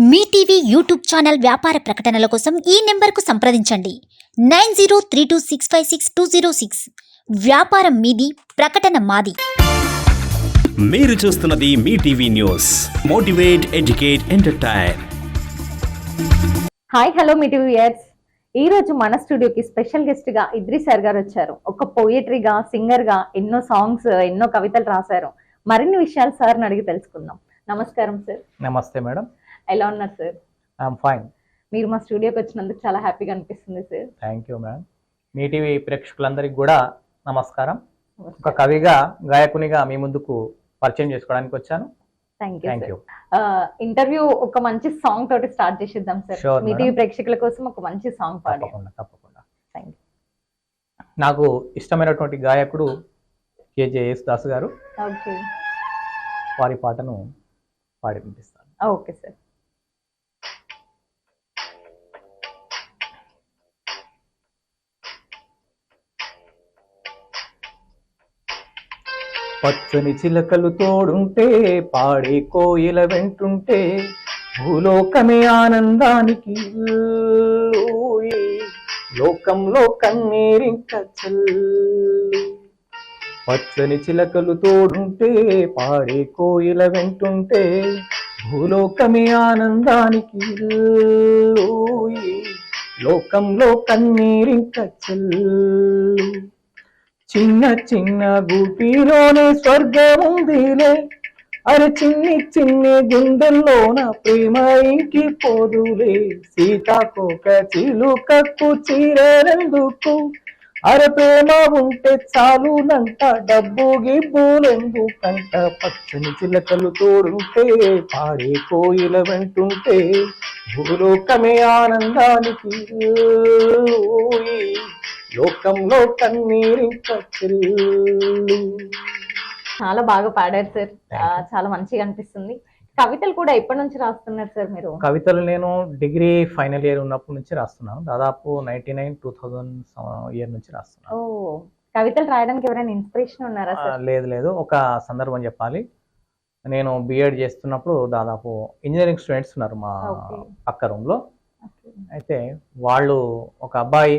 మీ TV YouTube channel వ్యాపార ప్రకటనల కోసం ఈ నెంబర్కు సంప్రదించండి. Nine zero three two six five six two zero six. వ్యాపారం మీది ప్రకటన మాది. మీరు చూస్తున్నది మీ TV news. Motivate educate entertain. Hi hello మీ టీవీయర్స్ ఈ రోజు మన స్టూడియోకి స్పెషల్ గెస్ట్గా ఇద్రి సార్ గారు వచ్చారు. ఒక పోయిటరీగా సింగర్గా ఎన్నో సాంగ్స్ ఎన్నో కవితలు రాశారు. మరిన్ని విషయాలు సార్ అడిగి తెలుసుకుందాం. నమస్కారం సార్. నమస్తే మేడం. ఎలా ఉన్నారు సార్ ఐఎమ్ ఫైన్ మీరు మా స్టూడియోకి వచ్చినందుకు చాలా హ్యాపీగా అనిపిస్తుంది సార్ థ్యాంక్ యూ మేడం మీ టీవీ ప్రేక్షకులందరికీ కూడా నమస్కారం. ఒక కవిగా గాయకునిగా మీ ముందుకు పరిచయం చేసుకోవడానికి వచ్చాను. Thank you thank you interview ఒక మంచి సాంగ్ తోటి స్టార్ట్ చేసేద్దాం సార్ మీ. టీవీ ప్రేక్షకుల కోసం ఒక మంచి సాంగ్ పాడి తప్పకుండా తప్పకుండా. నాకు ఇష్టమైనటువంటి గాయకుడు కేజే దాస్ గారు. వారి పాటను పాడి వినిపిస్తాను. ఓకే సార్ పచ్చని చిలకలు తోడుంటే పాడే కోయిల వెంటుంటే భూలోకమే ఆనందానికి లోకంలో కన్నీరింక చల్లు. పచ్చని చిలకలు తోడుంటే పాడే కోయిల వెంటుంటే భూలోకమే ఆనందానికి లోకంలో కన్నీరింక చల్లు. చిన్న చిన్న గూటిలోనే స్వర్గం ఉందిలే. అరే చిన్ని చిన్ని గుండెల్లోన ప్రేమ ఇంకి పోదులే సీతాకోక చిలుకకు చీరెందుకు అరే ప్రేమ ఉంటే చాలునంట డబ్బు గిబ్బులెందుకంట పచ్చని చిలకలు తోడుంటే పాడే కోయిల వెంటుంటే భూలోకమే ఆనందానికి లోకంలో కన్నీరింక చెల్లు. చాలా బాగా పాడారు సార్. చాలా మంచిగా అనిపిస్తుంది. కవితలు కూడా ఎప్పటి నుంచి రాస్తున్నారు సార్ మీరు? కవితలు నేను డిగ్రీ ఫైనల్ ఇయర్ ఉన్నప్పటి నుంచి రాస్తున్నాను. దాదాపు ninety nine two thousand year నుంచి ఓ రాస్తున్నాను కవితలు రాయడానికి ఎవరైనా ఇన్స్పిరేషన్ ఉన్నారా లేదు లేదు. ఒక సందర్భం చెప్పాలి. నేను బిఎడ్ చేస్తున్నప్పుడు దాదాపు ఇంజనీరింగ్ స్టూడెంట్స్ ఉన్నారు మా. పక్క రూమ్లో. అయితే వాళ్ళు ఒక అబ్బాయి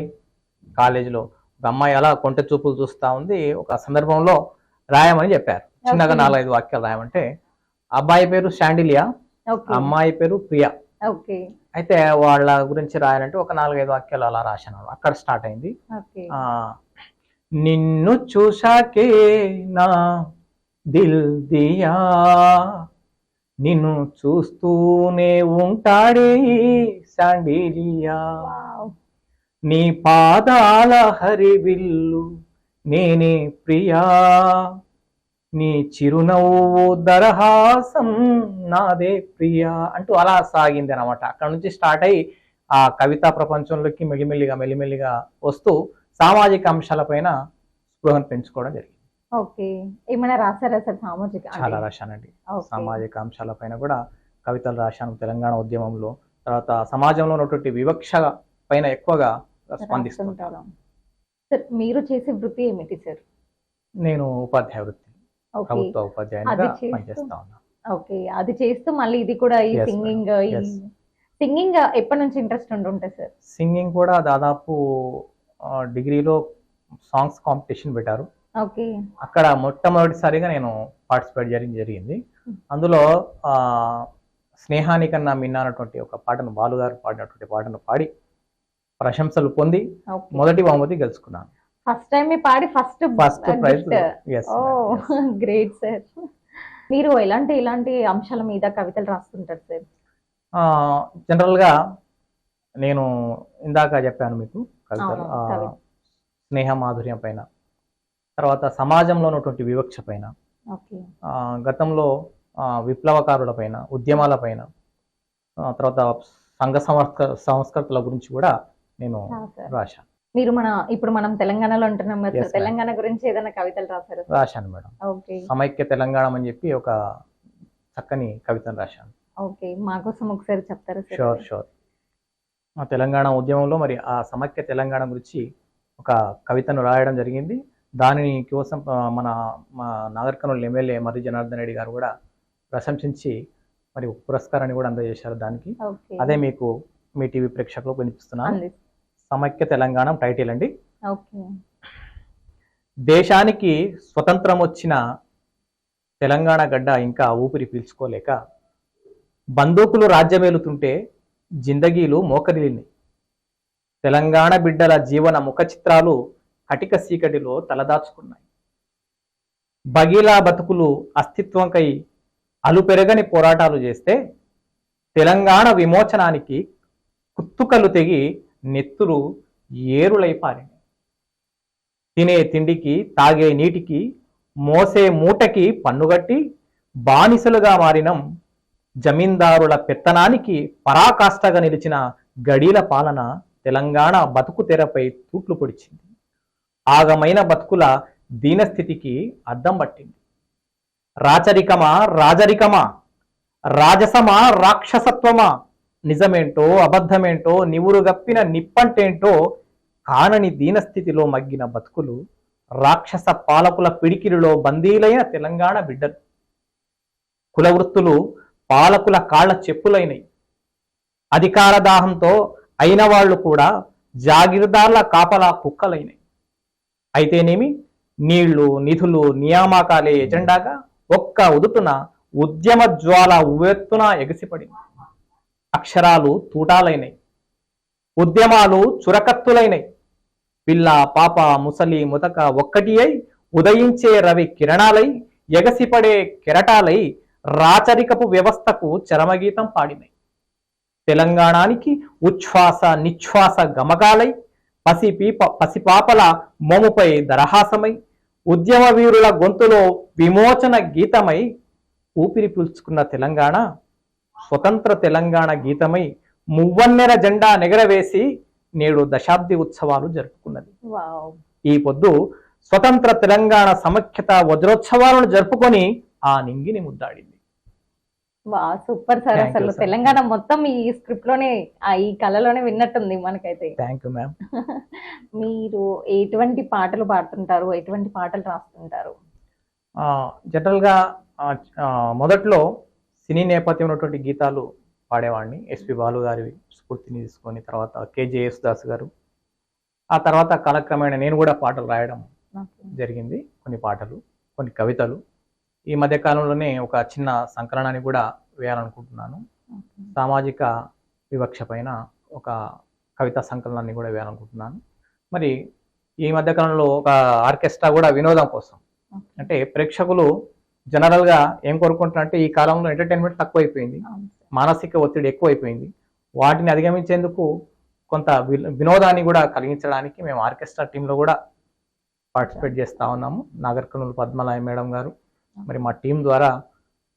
కాలేజీలో ఒక అమ్మాయి అలా కొంటె చూపులు చూస్తా ఉంది ఒక సందర్భంలో రాయమని చెప్పారు. చిన్నగా. నాలుగైదు వాక్యాలు రాయమంటే అబ్బాయి పేరు శాండిలియా అమ్మాయి పేరు ప్రియా. అయితే వాళ్ళ గురించి రాయాలంటే ఒక నాలుగైదు వాక్యాలు అలా రాశాను. అక్కడ స్టార్ట్ అయింది. నిన్ను చూశాకే నా దిల్ దియా నిన్ను చూస్తూనే ఉంటాడే శాండిలియా. నీ పాదాల హరివిల్లు నేనే ప్రియా. నీ చిరునవ్వు దరహాసం నాదే ప్రియా అంటూ అలా సాగింది అనమాట అక్కడ నుంచి స్టార్ట్ అయ్యి ఆ కవితా ప్రపంచంలోకి మెల్లిమెల్లిగా మెల్లిమెల్లిగా వస్తూ సామాజిక అంశాలపైన స్పృహను పెంచుకోవడం జరిగింది. ఓకే. ఏమైనా రాసారా సార్ సామాజిక? చాలా రాశానండి. సామాజిక అంశాలపైన కూడా కవితలు రాశాను తెలంగాణ ఉద్యమంలో. తర్వాత సమాజంలో ఉన్నటువంటి వివక్ష పైన ఎక్కువగా స్పందిస్తుంటాను. సార్ మీరు చేసే వృత్తి ఏమిటి సార్? నేను ఉపాధ్యాయ వృత్తి. ప్రభుత్వ ఉపాధ్యాయునిగా అది చేస్తూ- పనిచేస్తా ఉన్నాను ఓకే. అది చేస్తూ మళ్ళీ ఇది కూడా ఈ సింగింగ్. సింగింగ్ ఎప్పటి నుంచి ఇంట్రెస్ట్ ఉంటుంటాయి సార్? సింగింగ్ కూడా దాదాపు డిగ్రీలో సాంగ్స్ కాంపిటీషన్ పెట్టారు. ఓకే. అక్కడ మొట్టమొదటిసారిగా నేను పార్టిసిపేట్ జరిగి జరిగింది. అందులో స్నేహానికన్నా మిన్న అన్నటువంటి ఒక పాటను బాలుగారు పాడినటువంటి పాటను పాడి ప్రశంసలు పొంది మొదటి బహుమతి గెలుచుకున్నాను. ఫస్ట్ టైం మీ పాడి first first prize great sir మీరు ఎలాంటి ఇలాంటి అంశాల మీద కవితలు రాస్తుంటారు సార్ జనరల్గా నేను ఇందాక చెప్పాను మీకు కవితలు. స్నేహ మాధుర్యం పైన తర్వాత సమాజంలో ఉన్నటువంటి వివక్ష పైన గతంలో విప్లవకారుల పైన ఉద్యమాల పైన తర్వాత సంఘ సంస్క సంస్కృతుల గురించి కూడా నేను రాశాను. మీరు మన ఇప్పుడు మనం తెలంగాణలో ఉంటున్నాం కదా. తెలంగాణ గురించి ఏదైనా కవితలు రాశారు రాశాను మేడం. ఓకే. సమైక్య తెలంగాణ అని చెప్పి ఒక చక్కని కవితను రాశాను. ఓకే. మా కోసం ఒకసారి చెప్తారా షూర్ షూర్ ఆ తెలంగాణ ఉద్యమంలో మరి ఆ సమైక్య తెలంగాణ గురించి ఒక కవితను రాయడం జరిగింది. దానిని కోసం మన మా నాగర్ కర్నూలు ఎమ్మెల్యే మర్రి జనార్దన్ రెడ్డి గారు కూడా ప్రశంసించి మరి ఒక పురస్కారాన్ని కూడా అందజేశారు దానికి. అదే మీకు మీ టీవీ ప్రేక్షకులకు వినిపిస్తున్నాను. సమైక్య తెలంగాణ టైటిల్ అండి. దేశానికి స్వతంత్రం వచ్చిన తెలంగాణ గడ్డ ఇంకా ఊపిరి పీల్చుకోలేక బందూకులు రాజ్యమేలుతుంటే జిందగీలు మోకరిల్లినాయి తెలంగాణ బిడ్డల జీవన ముఖ చిత్రాలు కటిక సీకటిలో తలదాచుకున్నాయి. బగీలా బతుకులు అస్తిత్వంకై అలుపెరగని పోరాటాలు చేస్తే తెలంగాణ విమోచనానికి కుత్తుకలు తెగి నెత్తురు ఏరులై తినే తిండికి తాగే నీటికి మోసే మూటకి పన్నుగట్టి బానిసలుగా మారినం జమీందారుల పెత్తనానికి పరాకాష్ఠగా నిలిచిన గడీల పాలన తెలంగాణ బతుకు తెరపై తూట్లు పొడిచింది. ఆగమైన బతుకుల దీనస్థితికి అద్దం పట్టింది. రాచరికమా రాజరికమా? రాజసమా రాక్షసత్వమా? నిజమేంటో అబద్ధమేంటో నివురుగప్పిన నిప్పంటేంటో కానని దీనస్థితిలో మగ్గిన బతుకులు రాక్షస పాలకుల పిడికిలిలో బందీలైన తెలంగాణ బిడ్డలు. కులవృత్తులు పాలకుల కాళ్ళ చెప్పులైనవి అధికార దాహంతో అయిన వాళ్ళు కూడా జాగీర్దార్ల కాపలా కుక్కలైనవి అయితేనేమి? నీళ్ళు నిధులు నియామకాలే ఎజెండాగా ఒక్క ఉదుటున ఉద్యమ జ్వాల ఉవ్వెత్తున ఎగసిపడింది. అక్షరాలు తూటాలైనయి. ఉద్యమాలు చురకత్తులైనయి. పిల్ల పాప ముసలి ముతక ఒక్కటి అయి ఉదయించే రవి కిరణాలై ఎగసిపడే కెరటాలై రాచరికపు వ్యవస్థకు చరమగీతం పాడినాయి. తెలంగాణానికి ఉచ్ఛ్వాస నిశ్వాస గమకాలై పసిపీప పసిపాపల మోముపై దరహాసమై ఉద్యమ వీరుల గొంతులో విమోచన గీతమై ఊపిరి పీల్చుకున్న తెలంగాణ స్వతంత్ర తెలంగాణ గీతమై మువ్వన్నెర జెండా నెగరవేసి నేడు దశాబ్ది ఉత్సవాలు జరుపుకున్నది. వావ్. ఈ పొద్దు స్వతంత్ర తెలంగాణ సమైక్యత వజ్రోత్సవాలను జరుపుకొని ఆ నింగిని ముద్దాడింది. వా సూపర్ సార్ అసలు. తెలంగాణ మొత్తం ఈ స్క్రిప్ట్లోనే ఈ కళలోనే విన్నట్టుంది మనకైతే. థ్యాంక్ యూ మ్యామ్ మీరు ఎటువంటి పాటలు పాడుతుంటారు? ఎటువంటి పాటలు రాస్తుంటారు? జనరల్గా ఆ, ఆ, మొదట్లో సినీ నేపథ్యం ఉన్నటువంటి గీతాలు పాడేవాడిని. ఎస్పి బాలు గారి స్ఫూర్తిని తీసుకొని తర్వాత కేజే యేసుదాస్ గారు. ఆ తర్వాత కాలక్రమేణా నేను కూడా పాటలు రాయడం జరిగింది. కొన్ని పాటలు కొన్ని కవితలు. ఈ మధ్య కాలంలోనే ఒక చిన్న సంకలనాన్ని కూడా వేయాలనుకుంటున్నాను. సామాజిక వివక్ష పైన ఒక కవితా సంకలనాన్ని కూడా వేయాలనుకుంటున్నాను. మరి ఈ మధ్య కాలంలో ఒక ఆర్కెస్ట్రా కూడా వినోదం కోసం. అంటే ప్రేక్షకులు జనరల్గా ఏం కోరుకుంటున్నారంటే ఈ కాలంలో ఎంటర్టైన్మెంట్ తక్కువైపోయింది. మానసిక ఒత్తిడి ఎక్కువైపోయింది. వాటిని అధిగమించేందుకు కొంత వినోదాన్ని కూడా కలిగించడానికి మేము ఆర్కెస్ట్రా టీంలో కూడా పార్టిసిపేట్ చేస్తా ఉన్నాము. నాగర్ కర్నూలు పద్మలాయ మేడం గారు మరి మా టీం ద్వారా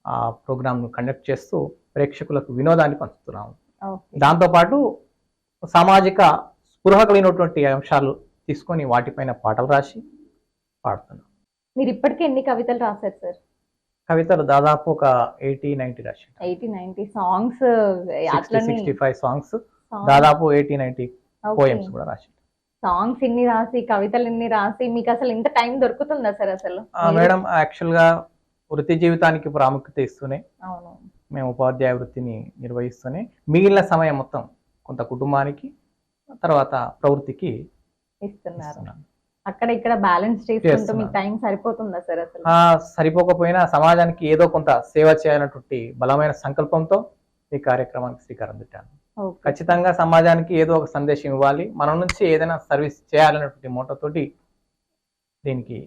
ఆ ప్రోగ్రామ్ను కండక్ట్ చేస్తూ ప్రేక్షకులకు వినోదాన్ని పంచుతున్నాము. దాంతోపాటు సామాజిక స్పృహ కలిగినటువంటి అంశాలు తీసుకొని వాటిపైన పాటలు రాసి పాడుతున్నాం. మీరు ఇప్పటికే ఎన్ని కవితలు రాశారు సార్? కవితలు దాదాపు ఒక ఎయిటీ నైన్టీ రాసి eighty ninety songs sixty five songs దాదాపు ఎయిటీ నైన్టీ పోయమ్స్ కూడా రాసి సాంగ్స్ ఇన్ని రాసి కవితలు ఇన్ని రాసి మీకు అసలు ఇంత టైం దొరుకుతుందా సార్ అసలు? మేడం యాక్చువల్గా వృత్తి జీవితానికి ప్రాముఖ్యత ఇస్తూనే అవును. మేము ఉపాధ్యాయ వృత్తిని నిర్వహిస్తూనే మిగిలిన సమయం మొత్తం కొంత కుటుంబానికి తర్వాత ప్రవృత్తికి ఇస్తున్నారు. అక్కడ ఇక్కడ బ్యాలెన్స్ చేసుకుంటూ. మీకు టైం సరిపోతుందా సార్ అసలు? సరిపోకపోయినా సమాజానికి ఏదో కొంత సేవ చేయాలన్నటువంటి బలమైన సంకల్పంతో ఈ కార్యక్రమానికి శ్రీకారం చుట్టాను. ఖచ్చితంగా సమాజానికి ఏదో ఒక సందేశం ఇవ్వాలి. మన నుంచి ఏదైనా సర్వీస్ చేయాలనేటువంటి మోటతోటి దీనికి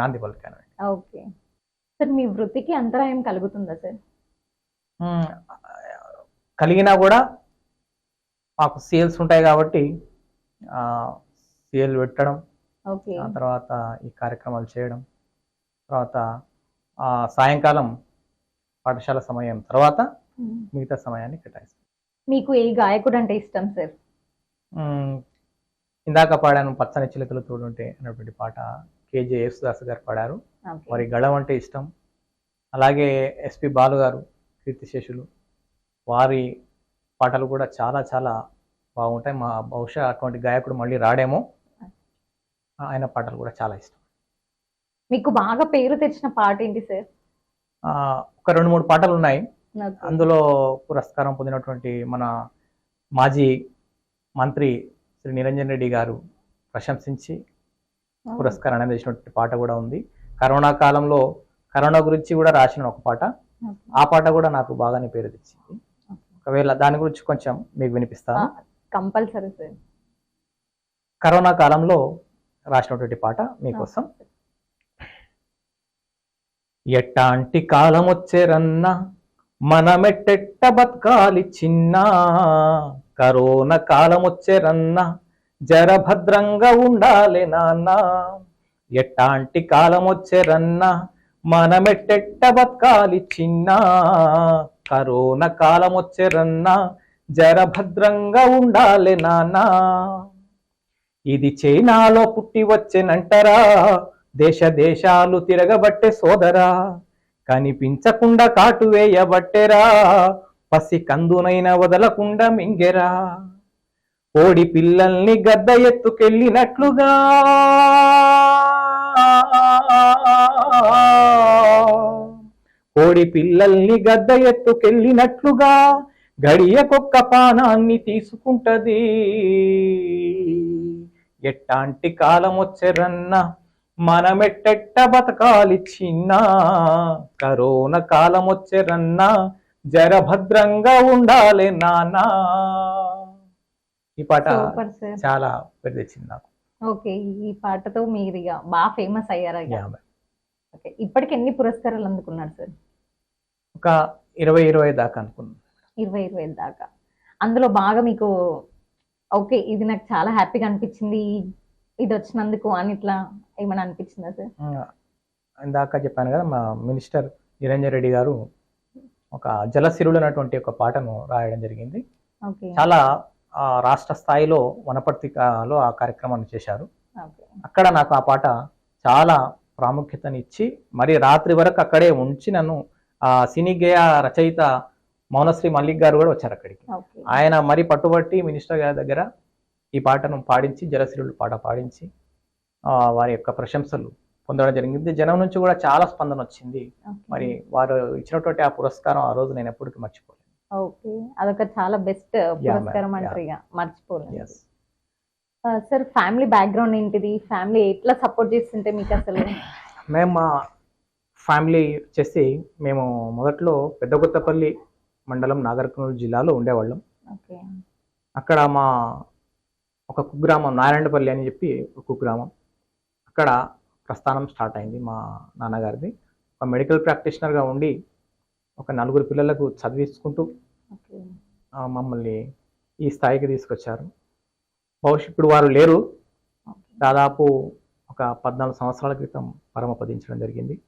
నాంది పలికాను. ఓకే. సార్ మీ వృత్తికి అంతరాయం కలుగుతుందా సార్. కలిగినా కూడా మాకు సేల్స్ ఉంటాయి కాబట్టి సేల్ పెట్టడం ఆ తర్వాత ఈ కార్యక్రమాలు చేయడం తర్వాత ఆ, సాయంకాలం పాఠశాల సమయం తర్వాత మిగతా సమయాన్ని కేటాయిస్తాం. మీకు ఏ గాయకుడు అంటే ఇష్టం సార్. ఇందాక పాడాను పచ్చని చిలుకలు తోడుంటే అన్నటువంటి పాట కేజే యేసుదాస్ గారు పాడారు. వారి గళం అంటే ఇష్టం. అలాగే ఎస్పి బాలు గారు కీర్తిశేషులు వారి పాటలు కూడా చాలా చాలా బాగుంటాయి. మా బహుశా అటువంటి గాయకుడు మళ్ళీ రాడేమో. ఆయన పాటలు కూడా చాలా ఇష్టం. మీకు బాగా పేరు తెచ్చిన పాట ఏంటి సార్? ఒక రెండు మూడు పాటలు ఉన్నాయి. అందులో పురస్కారం పొందినటువంటి మన మాజీ మంత్రి శ్రీ నిరంజన్ రెడ్డి గారు ప్రశంసించి Oh. పురస్కారాన్ని అందించినటువంటి పాట కూడా ఉంది. కరోనా కాలంలో కరోనా గురించి కూడా రాసిన ఒక పాట. ఆ పాట కూడా నాకు బాగానే పేరు తెచ్చింది. ఒకవేళ దాని గురించి కొంచెం మీకు వినిపిస్తాను కంపల్సరీ సార్. కరోనా కాలంలో రాసినటువంటి పాట మీకోసం ఎట్టాంటి కాలం వచ్చేరన్నా మనమెట్టెట్ట బతకాలి చిన్న. కరోనా కాలం వచ్చేరన్నా జర భద్రంగా ఉండాలి నాన్న. ఎట్టాంటి కాలం వచ్చేరన్నా మనమెట్టెట్ట బతకాలి చిన్న. కరోనా కాలం వచ్చేరన్నా జర భద్రంగా ఉండాలి నాన్న. ఇది చైనాలో పుట్టి వచ్చెనంటరా. దేశ దేశాలు తిరగబట్టే సోదరా. కనిపించకుండా కాటు వేయబట్టెరా. పసి కందునైన వదలకుండా మింగెరా. కోడి పిల్లల్ని గద్ద ఎత్తుకెళ్ళినట్లుగా. కోడి పిల్లల్ని గద్ద ఎత్తుకెళ్ళినట్లుగా. గడియకొక్క పానాన్ని తీసుకుంటది. ఎట్టాంటి కాలం వచ్చెరన్న మనమెట్టెట్ట బతకాలి చిన్న కరోనా కాలం వచ్చెరన్న జర భద్రంగా ఉండాలి నాన్న. ఈ పాట చాలా తెచ్చింది నాకు. ఓకే ఈ పాటతో మీరు ఇక బాగా ఫేమస్ అయ్యారా ఓకే ఇప్పటికి ఎన్ని పురస్కారాలు అందుకున్నారు సార్? ఒక ఇరవై ఇరవై దాకా అనుకున్నాను. ఇరవై ఇరవై దాకా. అందులో బాగా మీకు ఓకే ఇది నాకు చాలా హ్యాపీగా అనిపించింది. ఇది వచ్చినందుకు అని ఇట్లా ఏమైనా అనిపించిందా సార్? ఇందాక చెప్పాను కదా మా మినిస్టర్ నిరంజన్ రెడ్డి గారు ఒక జలసిరుడు అనేటువంటి ఒక పాటను రాయడం జరిగింది. చాలా రాష్ట్ర స్థాయిలో వనపర్తికలో ఆ కార్యక్రమాన్ని చేశారు. అక్కడ నాకు ఆ పాట చాలా ప్రాముఖ్యతనిచ్చి మరి రాత్రి వరకు అక్కడే ఉంచి నన్ను ఆ సినీ గేయ రచయిత మౌనశ్రీ మల్లిక్ గారు కూడా వచ్చారు అక్కడికి. ఆయన మరి పట్టుబట్టి మినిస్టర్ గారి దగ్గర ఈ పాటను పాడించి జలసిరులు పాట పాడించి వారి యొక్క ప్రశంసలు పొందడం జరిగింది. జనం నుంచి కూడా చాలా స్పందన వచ్చింది. మరి వారు ఇచ్చినటువంటి ఆ పురస్కారం ఆ రోజు నేను ఎప్పటికీ మర్చిపోలేను. ఓకే. అదొక చాలా బెస్ట్ పురస్కారం. అంటారు ఇక. మర్చిపోలేదు సార్ ఫ్యామిలీ బ్యాక్గ్రౌండ్ ఏంటిది? ఫ్యామిలీ ఎట్లా సపోర్ట్ చేస్తుంటే మీకు అసలు? మేము మా ఫ్యామిలీ వచ్చేసి మేము మొదట్లో పెద్దకొత్తపల్లి మండలం నాగర్కర్నూలు జిల్లాలో ఉండేవాళ్ళం. అక్కడ మా ఒక కుగ్రామం నారాయణపల్లి అని చెప్పి ఒక కుగ్రామం. అక్కడ ప్రస్థానం స్టార్ట్ అయింది మా నాన్నగారిది. ఒక మెడికల్ ప్రాక్టీషనర్గా ఉండి ఒక నలుగురు పిల్లలకు చదివించుకుంటూ మమ్మల్ని ఈ స్థాయికి తీసుకొచ్చారు. బహుశా ఇప్పుడు వారు లేరు. దాదాపు ఒక పద్నాలుగు సంవత్సరాల క్రితం పరమపదించడం జరిగింది.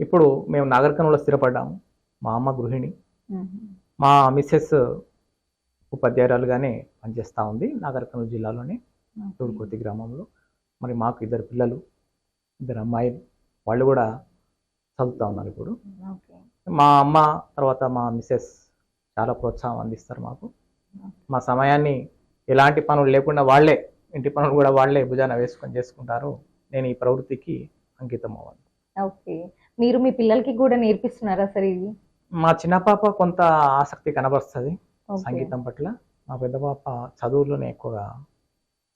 ఇప్పుడు మేము నాగరికనంలో స్థిరపడ్డాము. మా అమ్మ గృహిణి. మా మిస్సెస్ ఉపాధ్యాయురాలుగానే పనిచేస్తూ ఉంది నాగరికర్నూలు జిల్లాలోని తూడుకొత్తి గ్రామంలో. మరి మాకు ఇద్దరు పిల్లలు ఇద్దరు అమ్మాయిలు వాళ్ళు కూడా చదువుతూ ఉన్నారు ఇప్పుడు. మా అమ్మ తర్వాత మా మిస్సెస్ చాలా ప్రోత్సాహం అందిస్తారు మాకు. మా సమయాన్ని ఎలాంటి పనులు లేకుండా వాళ్ళే ఇంటి పనులు కూడా వాళ్ళే భుజాన వేసుకొని చేసుకుంటారు. నేను ఈ ప్రవృత్తికి అంకితం అవ్వాలి. ఓకే. మీరు మీ పిల్లలకి కూడా నేర్పిస్తున్నారా సార్ ఇది? మా చిన్న పాప కొంత ఆసక్తి కనబరుస్తుంది. సంగీతం పట్ల. మా పెద్ద పాప చదువులోనే ఎక్కువగా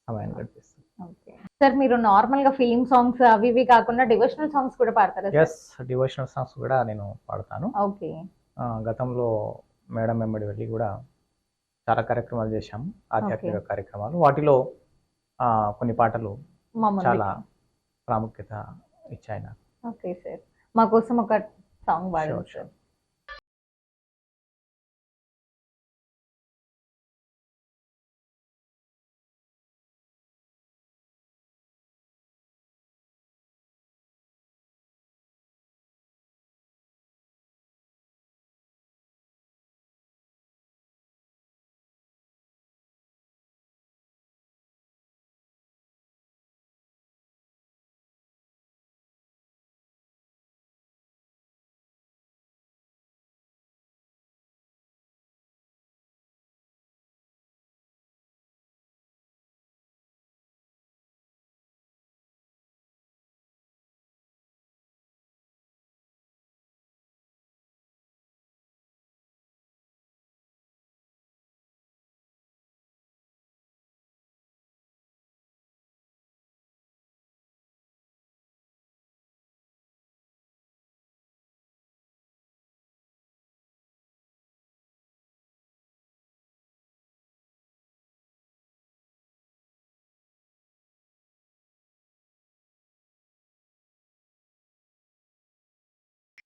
సమయాన్ని గడిపిస్తుంది. ఓకే. సార్ మీరు నార్మల్గా ఫిల్మ్ సాంగ్స్ అవి ఇవి కాకుండా డివోషనల్ సాంగ్స్ కూడా పాడతారా ఎస్ డివోషనల్ సాంగ్స్ కూడా నేను పాడతాను. ఓకే. గతంలో మేడం వెంబడి వెళ్ళి కూడా చాలా కార్యక్రమాలు చేశాము. ఆధ్యాత్మిక కార్యక్రమాలు. వాటిలో కొన్ని పాటలు చాలా ప్రాముఖ్యత ఇచ్చాయి నాకు. Okay sir. మా కోసం ఒక సాంగ్ పాడండి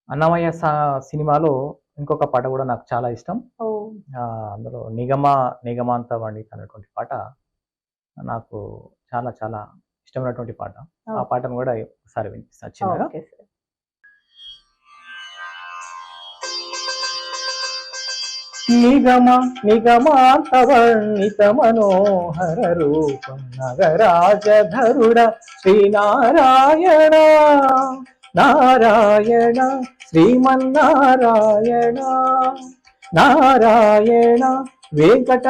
అన్నమయ్య సినిమాలో ఇంకొక పాట కూడా నాకు చాలా ఇష్టం. అందులో నిగమ నిగమాంత వండిత అనేటువంటి పాట నాకు చాలా చాలా ఇష్టమైనటువంటి పాట. ఆ పాటను కూడా ఒకసారి వినిపిస్తాను చిన్నగా. నిగమ నిగమాంతవర్ణిత మనోహర రూపం నగరాజధరుడ శ్రీనారాయణ. నారాయణ శ్రీమన్నారాయణ. నారాయణ వెంకట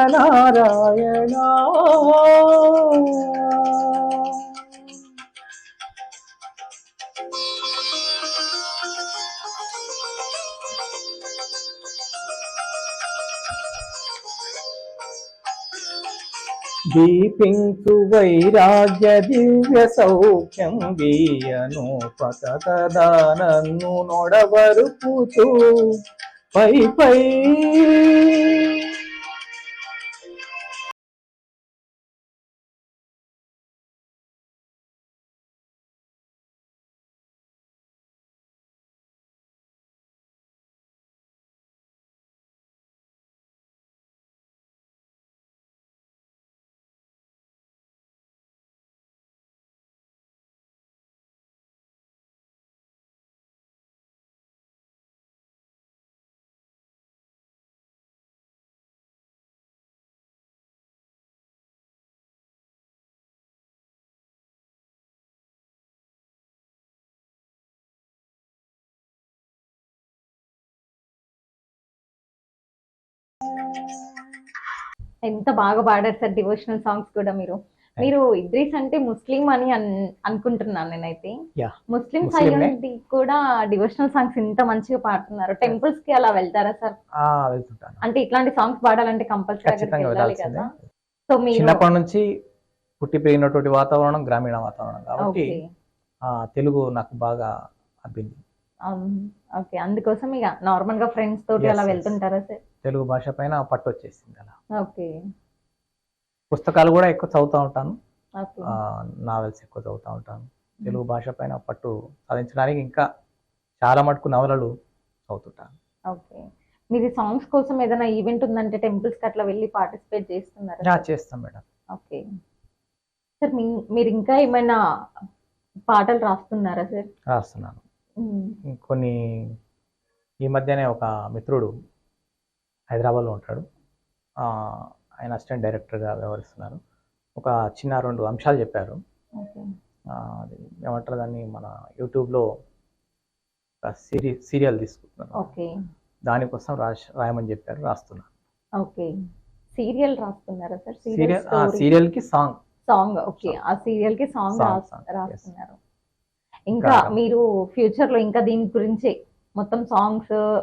దీపించు వైరాగ్య దివ్య సౌఖ్యం వీయను పతకదా నన్ను నొడవరుపుతూ పై పై ఎంత బాగా పాడారు సార్ డివోషనల్ సాంగ్స్ కూడా మీరు. మీరు ఇద్రీస్ అంటే ముస్లిం అని అన్- అనుకుంటున్నాను నేనైతే. ముస్లిం. సైడ్ కూడా డివోషనల్ సాంగ్స్ ఇంత మంచిగా పాడుతున్నారు. టెంపుల్స్కి అలా వెళ్తారా సార్? అంటే ఇట్లాంటి సాంగ్స్ పాడాలంటే కంపల్సరీ కదా. సో మీరు చిన్నప్పటి నుంచి పుట్టి పెరిగినటువంటి వాతావరణం గ్రామీణ వాతావరణం కాబట్టి తెలుగు నాకు బాగా అబ్బింది ఓకే. అందుకోసం ఇక నార్మల్గా ఫ్రెండ్స్ తోటి అలా. వెళ్తుంటారా సార్? తెలుగు భాష పైన పట్టు వచ్చేసింది అలా. ఓకే. పుస్తకాలు కూడా ఎక్కువ చదువుతూ ఉంటాను. నావెల్స్ ఎక్కువ చదువుతూ ఉంటాను. తెలుగు భాష పైన పట్టు సాధించడానికి ఇంకా చాలా మటుకు నవలలు చదువుతుంటాను. ఓకే. మీరు సాంగ్స్ కోసం ఏదైనా ఈవెంట్ ఉందంటే టెంపుల్స్కి అట్లా వెళ్ళి పార్టిసిపేట్ చేస్తున్నారా? చేస్తాం మేడం. ఓకే. సార్ మీరు ఇంకా ఏమైనా పాటలు రాస్తున్నారా సార్? రాస్తున్నాను. కొన్ని ఈ మధ్యనే ఒక మిత్రుడు హైదరాబాద్లో ఉంటాడు. ఆయన అసిస్టెంట్ డైరెక్టర్గా వ్యవహరిస్తున్నారు. ఒక చిన్న రెండు అంశాలు చెప్పారు. అది ఏమంటారు దాన్ని? మన యూట్యూబ్లో ఒక సిరీ సీరియల్ తీసుకుంటున్నాను. ఓకే. దానికోసం రాసి రాయమని చెప్పారు రాస్తున్నాను ఓకే. సీరియల్ రాస్తున్నారా సార్? సీరియల్ ఆ సీరియల్ సీరియల్కి సాంగ్. Song okay. ఆ సీరియల్కి సాంగ్. రాస్తున్నారు. ఇంకా ఇంకా- మీరు ఫ్యూచర్లో ఇంకా దీని గురించి మొత్తం సాంగ్స్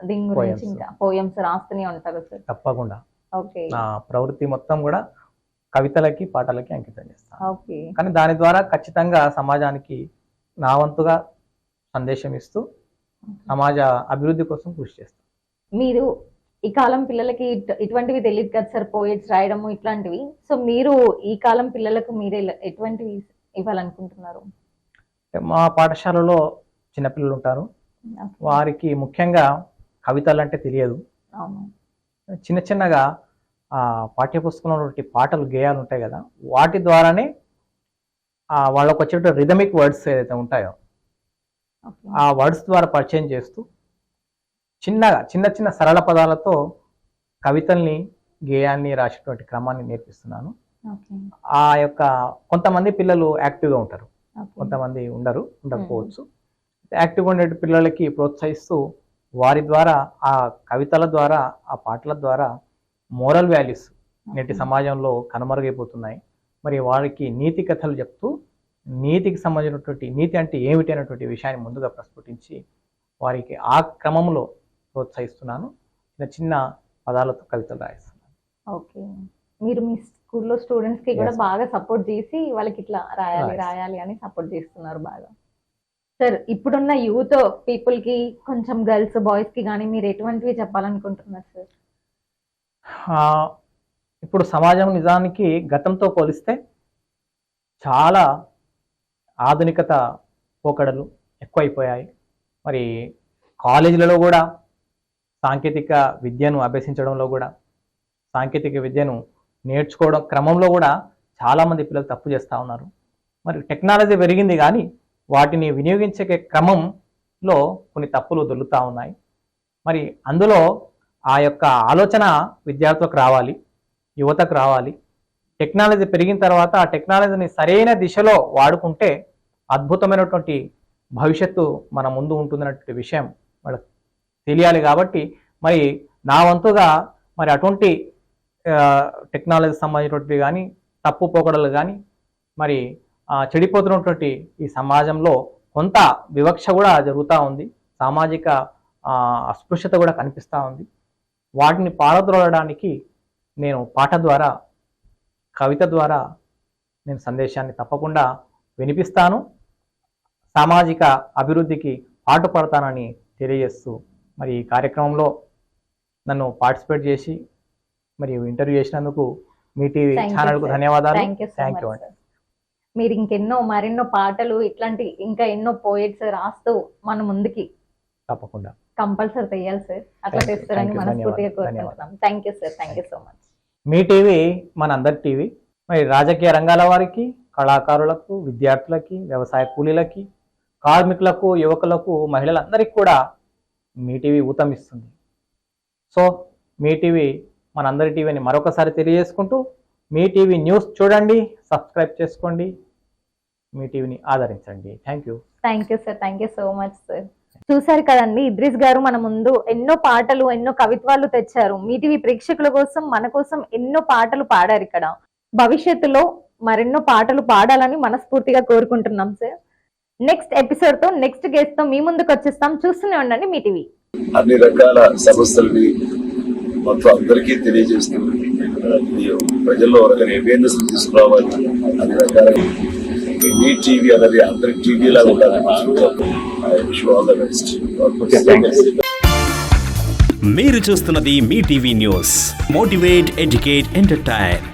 దీని గురించి. ఇంకా పోయమ్స్ రాస్తూనే ఉంటారు సార్. తప్పకుండా. ఓకే. నా ప్రవృత్తి మొత్తం కూడా కవితలకి పాటలకి అంకితం చేస్తాను ఓకే. కానీ దాని ద్వారా ఖచ్చితంగా సమాజానికి నా వంతుగా సందేశం ఇస్తూ సమాజ అభివృద్ధి కోసం కృషి చేస్తాను మీరు ఈ కాలం పిల్లలకి ఇట్- ఇటువంటివి తెలియదు కదా సార్ పోయిట్స్ రాయడము ఇట్లాంటివి. సో మీరు ఈ కాలం పిల్లలకు మీరు ఎటువంటివి ఇవ్వాలనుకుంటున్నారు? మా పాఠశాలలో చిన్నపిల్లలు ఉంటారు. వారికి ముఖ్యంగా కవితలు అంటే తెలియదు చిన్న చిన్నగా ఆ పాఠ్యపుస్తకంలో ఉన్నటువంటి పాటలు గేయాలు ఉంటాయి కదా వాటి ద్వారానే ఆ వాళ్ళకు వచ్చేటువంటి రిథమిక్ వర్డ్స్ ఏదైతే ఉంటాయో ఆ వర్డ్స్ ద్వారా పరిచయం చేస్తూ చిన్నగా చిన్న చిన్న సరళ పదాలతో కవితల్ని గేయాన్ని రాసేటువంటి క్రమాన్ని నేర్పిస్తున్నాను. ఆ యొక్క కొంతమంది పిల్లలు యాక్టివ్గా ఉంటారు. కొంతమంది ఉండరు ఉండకపోవచ్చు. యాక్టివ్గా ఉండే పిల్లలకి ప్రోత్సహిస్తూ వారి ద్వారా ఆ కవితల ద్వారా ఆ పాటల ద్వారా మోరల్ వాల్యూస్ నేటి సమాజంలో కనుమరుగైపోతున్నాయి. మరి వారికి నీతి కథలు చెప్తూ నీతికి సంబంధించినటువంటి నీతి అంటే ఏమిటి అనేటువంటి విషయాన్ని ముందుగా ప్రస్ఫుటించి వారికి ఆ క్రమంలో ప్రోత్సహిస్తున్నాను. చిన్న చిన్న పదాలతో కవితలు రాయిస్తున్నాను. ఓకే. మీరు మీ స్కూల్లో స్టూడెంట్స్కి కూడా. బాగా సపోర్ట్ చేసి వాళ్ళకి ఇట్లా రాయాలి. రాయాలి అని సపోర్ట్ చేస్తున్నారు బాగా. సార్ ఇప్పుడున్న యూత్ పీపుల్కి కొంచెం గర్ల్స్ బాయ్స్కి కానీ మీరు ఎటువంటివి చెప్పాలనుకుంటున్నారు సార్? ఇప్పుడు సమాజం నిజానికి గతంతో పోలిస్తే చాలా ఆధునికత పోకడలు ఎక్కువైపోయాయి. మరి కాలేజీలలో కూడా సాంకేతిక విద్యను అభ్యసించడంలో కూడా సాంకేతిక విద్యను నేర్చుకోవడం క్రమంలో కూడా చాలామంది పిల్లలు తప్పు చేస్తూ ఉన్నారు. మరి టెక్నాలజీ పెరిగింది కానీ వాటిని వినియోగించే క్రమంలో కొన్ని తప్పులు దొరుకుతూ ఉన్నాయి. మరి అందులో ఆ యొక్క ఆలోచన విద్యార్థులకు రావాలి యువతకు రావాలి. టెక్నాలజీ పెరిగిన తర్వాత ఆ టెక్నాలజీని సరైన దిశలో వాడుకుంటే అద్భుతమైనటువంటి భవిష్యత్తు మన ముందు ఉంటుందన్నటువంటి విషయం వాళ్ళకి తెలియాలి కాబట్టి మరి నా వంతుగా మరి అటువంటి టెక్నాలజీ సంబంధించినటువంటి కానీ తప్పు పోకడలు కానీ మరి చెడిపోతున్నటువంటి ఈ సమాజంలో కొంత వివక్ష కూడా జరుగుతూ ఉంది. సామాజిక అస్పృశ్యత కూడా కనిపిస్తూ ఉంది. వాటిని పారద్రోలడానికి నేను పాట ద్వారా కవిత ద్వారా నేను సందేశాన్ని తప్పకుండా వినిపిస్తాను. సామాజిక అభివృద్ధికి పాటుపడతానని తెలియజేస్తూ మరి ఈ కార్యక్రమంలో నన్ను పార్టిసిపేట్ చేసి మరి ఇంటర్వ్యూ చేసినందుకు మీ టీవీ ఛానల్కు. ధన్యవాదాలు. థ్యాంక్ యూ అండి. మీరు ఇంకెన్నో మరెన్నో పాటలు ఇట్లాంటి ఇంకా ఎన్నో పోయిట్స్ రాస్తూ మన ముందుకి తప్పకుండా. కంపల్సరీ తెయ్యాలి సార్. అట్లా you, మనస్ఫూర్తిగా కోరుకుంటున్నాం. Thank you sir thank you so much me TV మన అందరి టీవీ మరి రాజకీయ రంగాల వారికి కళాకారులకు విద్యార్థులకి వ్యవసాయ కూలీలకి కార్మికులకు యువకులకు మహిళలందరికీ కూడా మీ టీవీ ఊతమిస్తుంది. సో మీ టీవీ మనందరి టీవీని మరొకసారి తెలియజేసుకుంటూ మీ టీవీ న్యూస్ చూడండి సబ్స్క్రైబ్ చేసుకోండి మీ టీవీని ఆదరించండి. Thank you thank you sir thank you so much sir చూసారు కదండి ఇద్రిస్ గారు మన ముందు ఎన్నో పాటలు ఎన్నో కవిత్వాలు తెచ్చారు. మీ టీవీ ప్రేక్షకుల కోసం మన కోసం ఎన్నో పాటలు పాడారు ఇక్కడ. భవిష్యత్తులో మరెన్నో పాటలు పాడాలని మనస్ఫూర్తిగా కోరుకుంటున్నాం సార్ నెక్స్ట్ ఎపిసోడ్తో నెక్స్ట్ గెస్ట్తో మీ ముందుకు వచ్చేస్తాం. చూస్తూనే ఉండండి మీ టీవీ. అన్ని రకాల సమస్యలని మొత్తం అందరికీ తెలియజేస్తూ ఇది ప్రజల్లో ఒక అవేర్నెస్ తీసుకురావాలి అన్ని రకాల మీ టీవీ అనేది అందరి టీవీ లాగా ఉండాలి. మీరు చూస్తున్నది మీ TV news. Motivate educate entertain